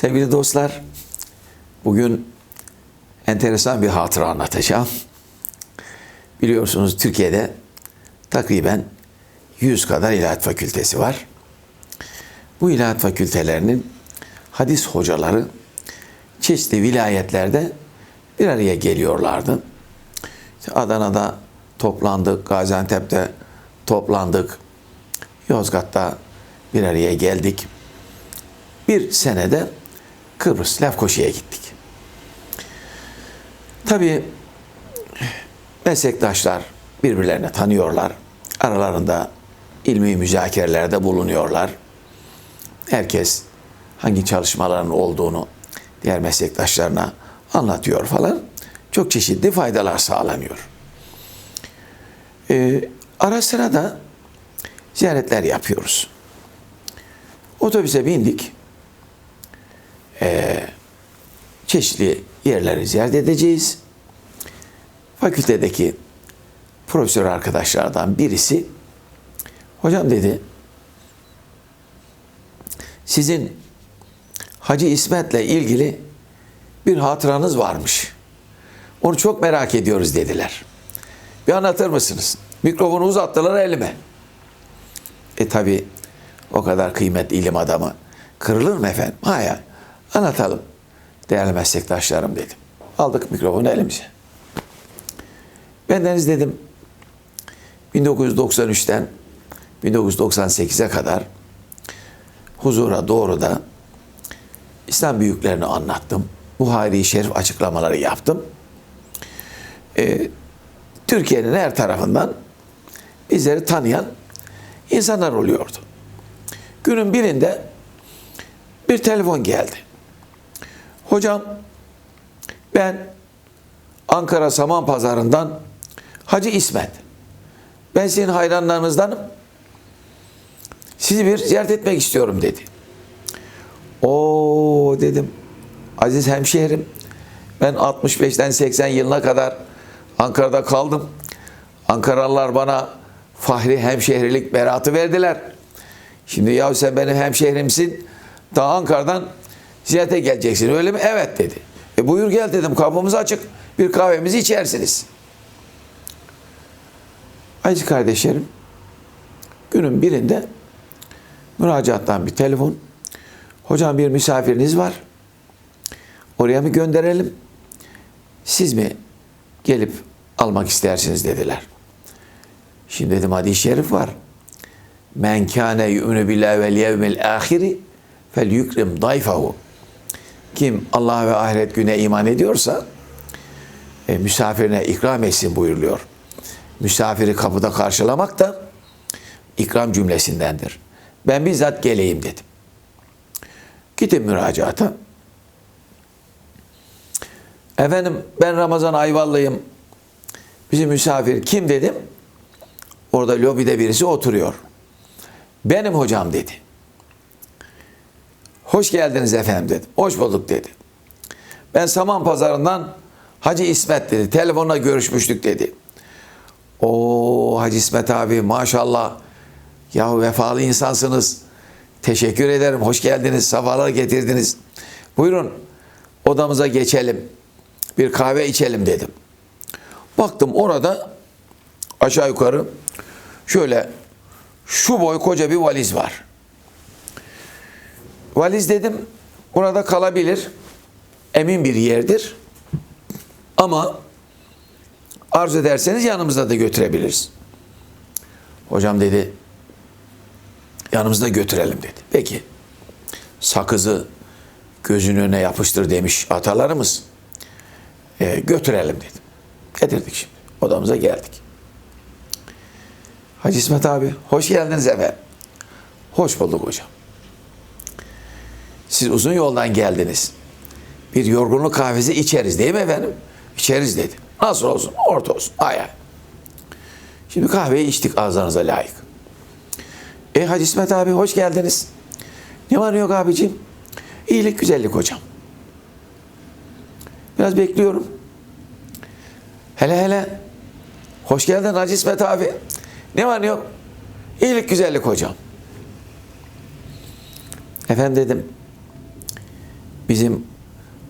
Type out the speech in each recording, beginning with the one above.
Sevgili dostlar, bugün enteresan bir hatıra anlatacağım. Biliyorsunuz Türkiye'de takriben 100 kadar ilahiyat fakültesi var. Bu ilahiyat fakültelerinin hadis hocaları çeşitli vilayetlerde bir araya geliyorlardı. İşte Adana'da toplandık, Gaziantep'te toplandık, Yozgat'ta bir araya geldik. Bir senede Kıbrıs, Lefkoşa'ya gittik. Tabii meslektaşlar birbirlerini tanıyorlar. Aralarında ilmi müzakerelerde bulunuyorlar. Herkes hangi çalışmaların olduğunu diğer meslektaşlarına anlatıyor falan. Çok çeşitli faydalar sağlanıyor. Ee, ara sıra da ziyaretler yapıyoruz. Otobüse bindik. Ee, çeşitli yerleri ziyaret edeceğiz. Fakültedeki profesör arkadaşlardan birisi hocam dedi sizin Hacı İsmet'le ilgili bir hatıranız varmış. Onu çok merak ediyoruz dediler. Bir anlatır mısınız? Mikrofonu uzattılar elime. E tabi o kadar kıymetli ilim adamı kırılır mı efendim? Hayır. Anlatalım. Değerli meslektaşlarım dedim. Aldık mikrofonu elimize. Ben deniz dedim 1993'ten 1998'e kadar huzura doğru da İslam büyüklerini anlattım. Buhari Şerif açıklamaları yaptım. Ee, Türkiye'nin her tarafından bizleri tanıyan insanlar oluyordu. Günün birinde bir telefon geldi. Hocam ben Ankara Saman Pazarı'ndan Hacı İsmet. Ben sizin hayranlarınızdanım. Sizi bir ziyaret etmek istiyorum dedi. O dedim. Aziz hemşehrim. Ben 65'ten 80 yılına kadar Ankara'da kaldım. Ankaralılar bana fahri hemşehrilik beratı verdiler. Şimdi ya sen benim hemşehrimsin. Daha Ankara'dan ziyarete geleceksin öyle mi? Evet dedi. E buyur gel dedim kapımız açık. Bir kahvemizi içersiniz. Aziz kardeşlerim günün birinde müracaattan bir telefon. Hocam bir misafiriniz var. Oraya mı gönderelim? Siz mi gelip almak istersiniz dediler. Şimdi dedim hadis-i şerif var. Men kâne yu'minu billahi vel yevmil ahiri fel yukrim dayfahu. Kim Allah ve ahiret güne iman ediyorsa e, misafirine ikram etsin buyuruluyor. Misafiri kapıda karşılamak da ikram cümlesindendir. Ben bizzat geleyim dedim. Gittim müracaata. Efendim ben Ramazan Ayvallıyım. Bizim misafir kim dedim. Orada lobide birisi oturuyor. Benim hocam dedi. Hoş geldiniz efendim dedim. Hoş bulduk dedi. Ben Saman Pazarı'ndan Hacı İsmet dedi. Telefonla görüşmüştük dedi. O Hacı İsmet abi maşallah ya vefalı insansınız. Teşekkür ederim. Hoş geldiniz. Safalar getirdiniz. Buyurun odamıza geçelim. Bir kahve içelim dedim. Baktım orada aşağı yukarı şöyle şu boy koca bir valiz var. Valiz dedim burada kalabilir. Emin bir yerdir. Ama arzu ederseniz yanımızda da götürebiliriz. Hocam dedi yanımızda götürelim dedi. Peki sakızı gözünün önüne yapıştır demiş atalarımız. E, götürelim dedim. Getirdik şimdi. Odamıza geldik. Hacı İsmet abi hoş geldiniz efendim. Hoş bulduk hocam. Siz uzun yoldan geldiniz. Bir yorgunluk kahvesi içeriz değil mi efendim? İçeriz dedi. Nasıl olsun? Orta olsun. Ay. Şimdi kahveyi içtik ağzınıza layık. E Hacı İsmet abi hoş geldiniz. Ne var ne yok abicim? İyilik güzellik hocam. Biraz bekliyorum. Hele hele. Hoş geldin Hacı İsmet abi. Ne var ne yok? İyilik güzellik hocam. Efendim dedim. Bizim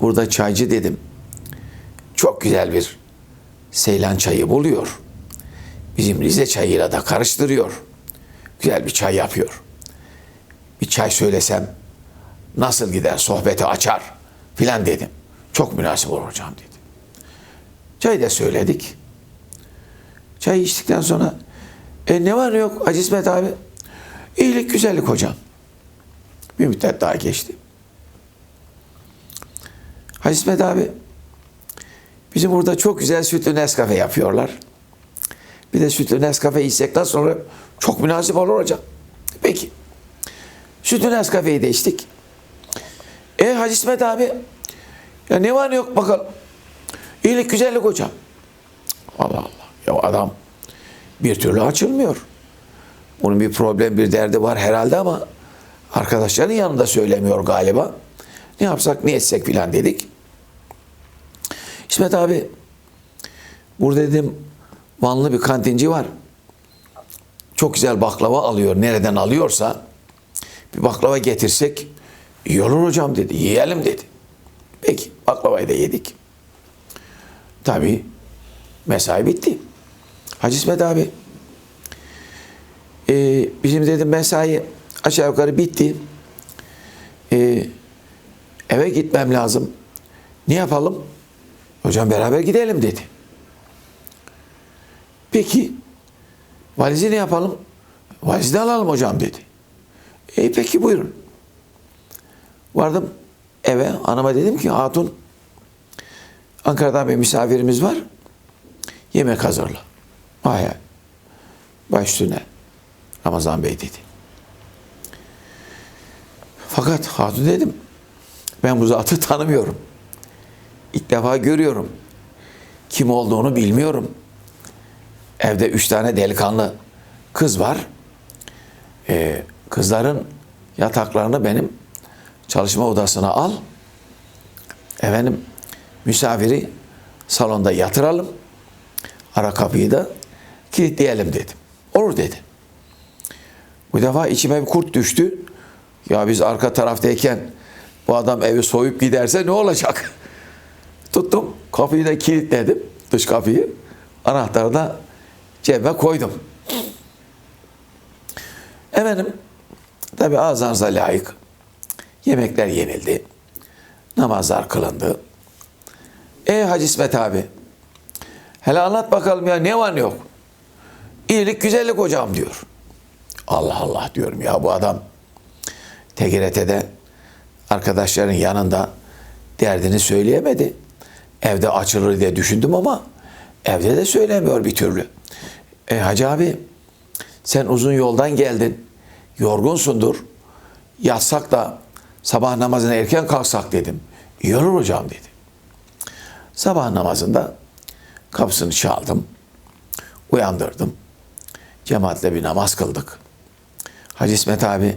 burada çaycı dedim. Çok güzel bir Seylan çayı buluyor. Bizim Rize çayıyla da karıştırıyor. Güzel bir çay yapıyor. Bir çay söylesem nasıl gider sohbeti açar filan dedim. Çok münasip olur hocam dedi. Çayı da söyledik. Çay içtikten sonra e ne var ne yok İsmet abi? İyilik güzellik hocam. Bir müddet daha geçti. Hacı abi bizim burada çok güzel sütlü Nescafe yapıyorlar. Bir de sütlü Nescafe içsekten sonra çok münasip olur hocam. Peki. Sütlü Nescafe'yi de içtik. E Hacı abi ya ne var ne yok bakalım. İyilik güzellik hocam. Allah Allah. Ya adam bir türlü açılmıyor. Bunun bir problem bir derdi var herhalde ama arkadaşların yanında söylemiyor galiba. Ne yapsak ne etsek filan dedik. İsmet abi burada dedim Vanlı bir kantinci var. Çok güzel baklava alıyor. Nereden alıyorsa bir baklava getirsek iyi olur hocam dedi. Yiyelim dedi. Peki baklavayı da yedik. Tabii mesai bitti. Hacı İsmet abi e, bizim dedim mesai aşağı yukarı bitti. E, eve gitmem lazım. Ne yapalım? Hocam beraber gidelim dedi. Peki valizi ne yapalım? Valizi de alalım hocam dedi. E peki buyurun. Vardım eve hanıma dedim ki hatun Ankara'dan bir misafirimiz var. Yemek hazırla. Hay hay. Baş üstüne. Ramazan Bey dedi. Fakat hatun dedim. Ben bu zatı tanımıyorum. İlk defa görüyorum. Kim olduğunu bilmiyorum. Evde üç tane delikanlı kız var. Ee, kızların yataklarını benim çalışma odasına al. Efendim misafiri salonda yatıralım. Ara kapıyı da kilitleyelim dedim. Olur dedi. Bu defa içime bir kurt düştü. Ya biz arka taraftayken bu adam evi soyup giderse ne olacak? Tuttum kapıyı da kilitledim dış kapıyı. Anahtarı da cebime koydum. Efendim tabi ağzınıza layık yemekler yenildi. Namazlar kılındı. E Hacı İsmet abi hele anlat bakalım ya ne var ne yok. İyilik güzellik hocam diyor. Allah Allah diyorum ya bu adam TGRT'de arkadaşların yanında derdini söyleyemedi. Evde açılır diye düşündüm ama evde de söylemiyor bir türlü. E Hacı abi sen uzun yoldan geldin. Yorgunsundur. Yatsak da sabah namazına erken kalksak dedim. İyi hocam dedi. Sabah namazında kapısını çaldım. Uyandırdım. Cemaatle bir namaz kıldık. Hacı İsmet abi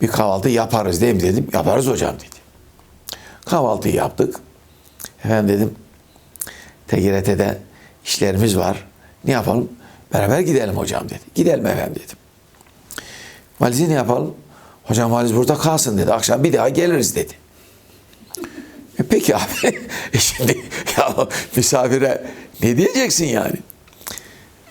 bir kahvaltı yaparız değil mi dedim. Yaparız hocam dedi. Kahvaltıyı yaptık. Efendim dedim TGRT'de işlerimiz var. Ne yapalım? Beraber gidelim hocam dedi. Gidelim efendim dedim. Valizi ne yapalım? Hocam valiz burada kalsın dedi. Akşam bir daha geliriz dedi. E peki abi. E şimdi ya misafire ne diyeceksin yani?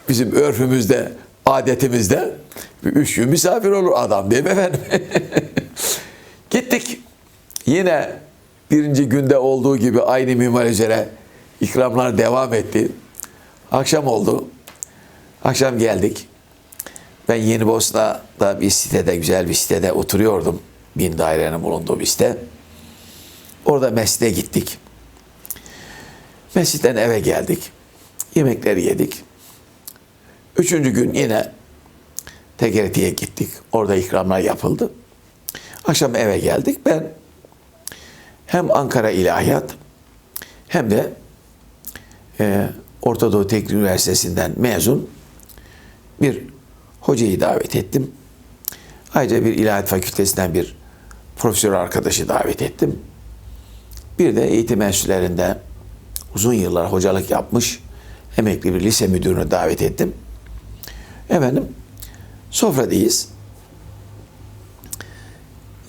Bizim örfümüzde, adetimizde üç gün misafir olur adam değil mi efendim? Gittik. Yine birinci günde olduğu gibi aynı mimar üzere ikramlar devam etti. Akşam oldu. Akşam geldik. Ben Yeni Bosna'da bir sitede, güzel bir sitede oturuyordum. Bin dairenin bulunduğu bir site. Orada mescide gittik. Mescitten eve geldik. Yemekleri yedik. Üçüncü gün yine Tekereti'ye gittik. Orada ikramlar yapıldı. Akşam eve geldik. Ben hem Ankara İlahiyat hem de e, Orta Doğu Teknik Üniversitesi'nden mezun bir hocayı davet ettim. Ayrıca bir ilahiyat fakültesinden bir profesör arkadaşı davet ettim. Bir de eğitim enstitülerinde uzun yıllar hocalık yapmış emekli bir lise müdürünü davet ettim. Efendim sofradayız.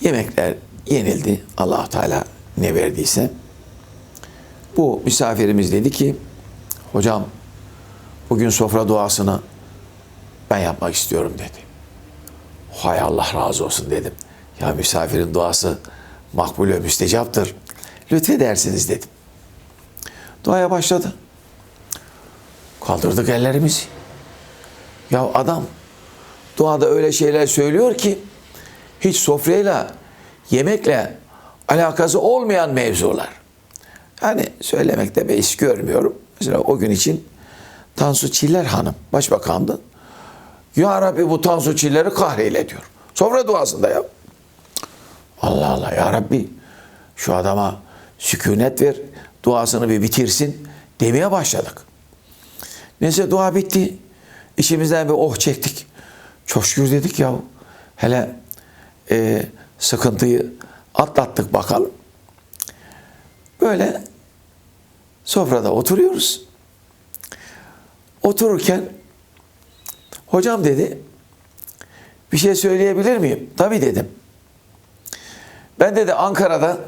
Yemekler yenildi. allah Teala ne verdiyse. Bu misafirimiz dedi ki, hocam bugün sofra duasını ben yapmak istiyorum dedi. Hay Allah razı olsun dedim. Ya misafirin duası makbul ve müstecaptır. Lütfedersiniz dedim. Duaya başladı. Kaldırdık ellerimizi. Ya adam duada öyle şeyler söylüyor ki hiç sofrayla, yemekle alakası olmayan mevzular. Yani söylemekte beis görmüyorum. Mesela o gün için Tansu Çiller Hanım başbakandı. Ya Rabbi bu Tansu Çiller'i kahreyle diyor. Sofra duasında ya. Allah Allah ya Rabbi şu adama sükunet ver, duasını bir bitirsin demeye başladık. Neyse dua bitti. İçimizden bir oh çektik. Çok şükür dedik ya. Hele e, sıkıntıyı atlattık bakalım. Böyle sofrada oturuyoruz. Otururken hocam dedi bir şey söyleyebilir miyim? Tabii dedim. Ben dedi Ankara'da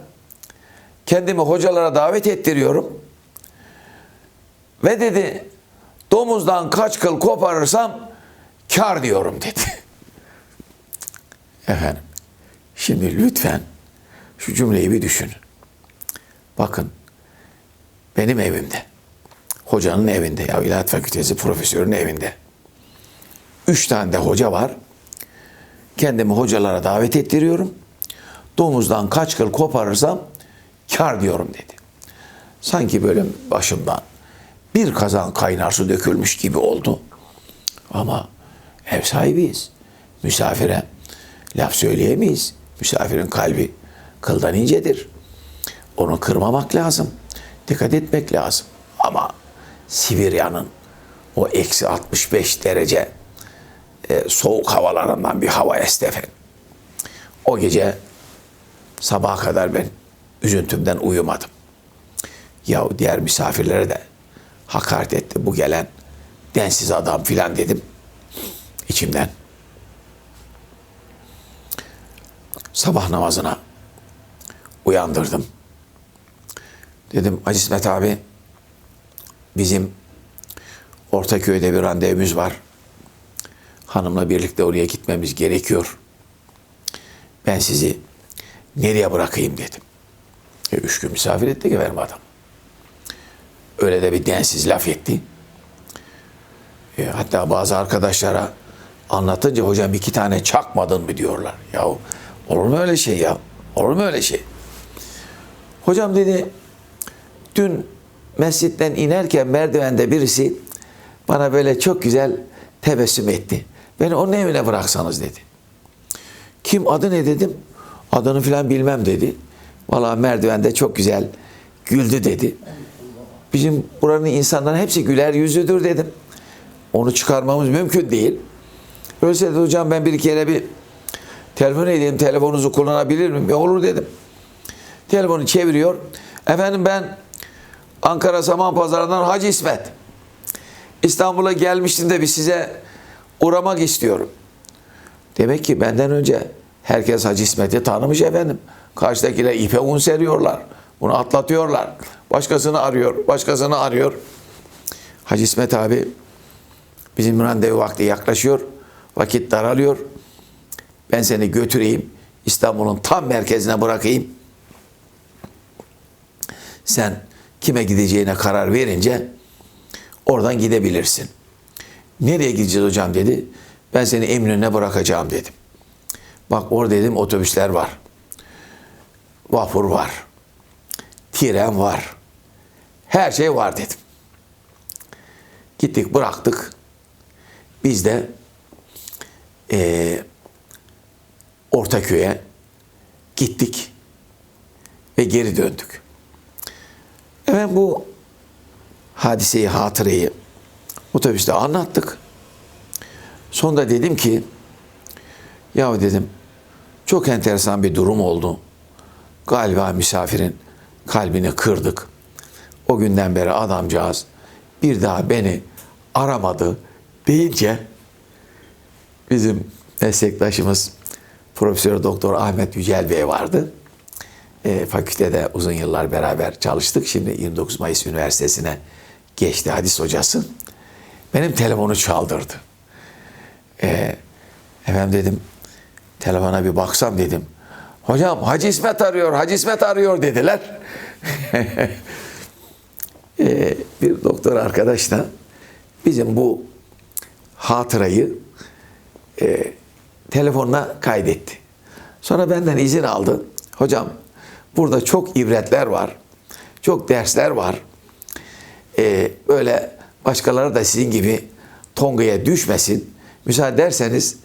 kendimi hocalara davet ettiriyorum. Ve dedi domuzdan kaç kıl koparırsam kar diyorum dedi. Efendim şimdi lütfen şu cümleyi bir düşünün. Bakın benim evimde, hocanın evinde, ya İlahiyat Fakültesi profesörün evinde. Üç tane de hoca var. Kendimi hocalara davet ettiriyorum. Domuzdan kaç kıl koparırsam kar diyorum dedi. Sanki böyle başımdan bir kazan kaynar su dökülmüş gibi oldu. Ama ev sahibiyiz. Misafire laf söyleyemeyiz. Misafirin kalbi kıldan incedir. Onu kırmamak lazım. Dikkat etmek lazım. Ama Sibirya'nın o eksi 65 derece e, soğuk havalarından bir hava esti efendim. O gece sabaha kadar ben üzüntümden uyumadım. Ya diğer misafirlere de hakaret etti bu gelen densiz adam filan dedim içimden. Sabah namazına uyandırdım. Dedim Aziz İsmet abi bizim Ortaköy'de bir randevumuz var. Hanımla birlikte oraya gitmemiz gerekiyor. Ben sizi nereye bırakayım dedim. E, üç gün misafir etti ki benim adam. Öyle de bir densiz laf etti. E, hatta bazı arkadaşlara anlatınca hocam iki tane çakmadın mı diyorlar. Ya olur mu öyle şey ya? Olur mu öyle şey? Hocam dedi dün mescitten inerken merdivende birisi bana böyle çok güzel tebessüm etti. Beni onun evine bıraksanız dedi. Kim adı ne dedim. Adını filan bilmem dedi. Valla merdivende çok güzel güldü dedi. Bizim buranın insanların hepsi güler yüzlüdür dedim. Onu çıkarmamız mümkün değil. Öyleyse dedi hocam ben bir kere bir telefon edeyim telefonunuzu kullanabilir miyim? E, olur dedim. Telefonu çeviriyor. Efendim ben Ankara Saman Pazarı'ndan Hacı İsmet. İstanbul'a gelmiştim de bir size uğramak istiyorum. Demek ki benden önce herkes Hacı İsmet'i tanımış efendim. Karşıdakiler ipe un seriyorlar. Bunu atlatıyorlar. Başkasını arıyor, başkasını arıyor. Hacı İsmet abi bizim randevu vakti yaklaşıyor. Vakit daralıyor. Ben seni götüreyim. İstanbul'un tam merkezine bırakayım. Sen kime gideceğine karar verince oradan gidebilirsin. Nereye gideceğiz hocam dedi. Ben seni Eminönü'ne bırakacağım dedim. Bak orada dedim otobüsler var. Vapur var. Tren var. Her şey var dedim. Gittik bıraktık. Biz de eee Ortaköy'e gittik ve geri döndük. Evet bu hadiseyi, hatırayı otobüste anlattık. Sonunda dedim ki, ya dedim çok enteresan bir durum oldu. Galiba misafirin kalbini kırdık. O günden beri adamcağız bir daha beni aramadı deyince bizim meslektaşımız Profesör Doktor Ahmet Yücel Bey vardı. E, fakültede uzun yıllar beraber çalıştık. Şimdi 29 Mayıs Üniversitesi'ne geçti hadis hocası. Benim telefonu çaldırdı. E, efendim dedim telefona bir baksam dedim. Hocam Hacı İsmet arıyor, Hacı İsmet arıyor dediler. E, bir doktor arkadaş da bizim bu hatırayı e, telefonuna kaydetti. Sonra benden izin aldı. Hocam burada çok ibretler var. Çok dersler var. E, böyle başkaları da sizin gibi tongaya düşmesin. Müsaade ederseniz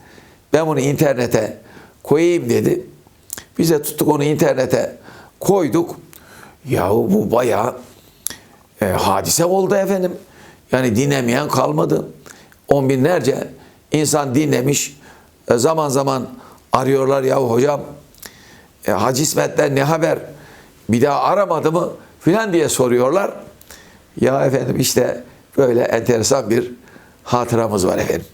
ben bunu internete koyayım dedi. Biz de tuttuk onu internete koyduk. Yahu bu bayağı e, hadise oldu efendim. Yani dinlemeyen kalmadı. On binlerce insan dinlemiş. E, zaman zaman arıyorlar ya hocam e, Hacı İsmet'ten ne haber? Bir daha aramadı mı? Filan diye soruyorlar. Ya efendim işte böyle enteresan bir hatıramız var efendim.